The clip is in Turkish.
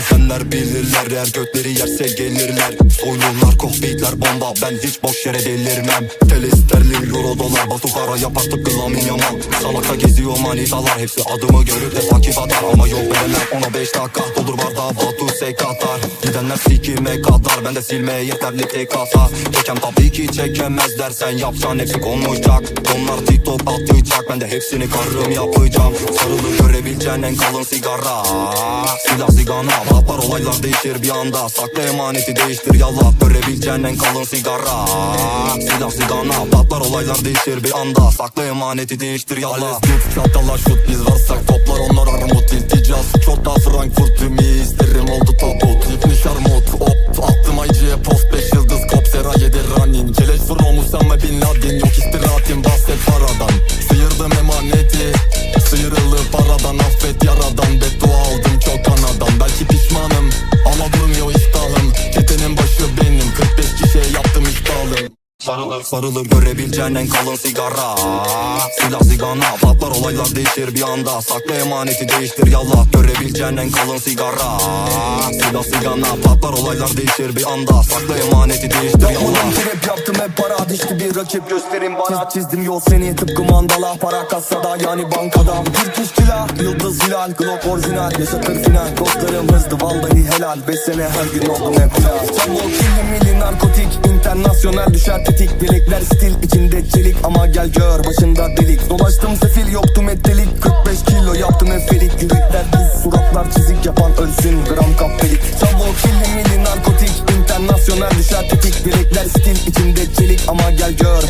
Dinlesenler bilirler Eğer gökleri yerse gelirler. Soylunlar kohbitler bomba Ben hiç boş yere delirmem. Tele sterlin euro dolar Batu para yapar tıpkı Lamin Yamal Salakta geziyor manitalar Hepsi adımı görüp de takip atar. Ama yok veremem ona beş dakika Doldur bardağı Batu sek atar. Gidenler sikime kadar Ben de silmeye yeterli tek hata Çeken tabii ki çekemez dersen Yapacağın hepsi konuşacak. Onlar tiktok atlayacak Ben de hepsini karım yapacağım. Sarılı görebileceğin en kalın sigara. Silah sigana Patlar olaylar değişir bir anda. Sakla emaneti değiştir yallah Görebileceğin en kalın sigara. Silah sigana. Patlar olaylar değişir bir anda. Sakla emaneti değiştir yallah. Tut çatala şut. Biz varsak toplar onlar armut İlticaz Çota Frankfurt tümü isterim. Oldu tabut İbni şarmut op Attım IG'ye post 5 yıldız. Kop Sera yedi running. Keleş from Usama Bin Laden. Yok istirahatim bahset paradan. Sıyırdım emaneti. Sıyrılıp paradan affet yaradan Sarılır sarılır görebileceğin en kalın sigara. Silah sigana patlar olaylar değişir bir anda. Sakla emaneti değiştir yallah Görebileceğin en kalın sigara. Silah sigana patlar olaylar değişir bir anda. Sakla emaneti değiştir yallah. Yapmadım trip yaptım hep para dişti bir rakip. Gösterin bana. Çiz, Çizdim yol seni tıpkı mandala. Para kasada yani bankada. Türk işçila yıldız hilal Glock orijinal. Yaşatır final Dostlarım hızlı vallahi helal. Beş sene her gün oldum hep helal Çamol kirli milli narkotik internasyonel düşer tetik Bilekler stil içinde çelik Ama gel gör başında delik. Dolaştım sefil yoktum et delik 45 kilo yaptım efelik. Yürekler düz suratlar çizik yapan ölsün gram kahpelik Çamol kirli milli narkotik. İnternasyonel düşer tetik Bilekler stil içinde çelik ama gel gör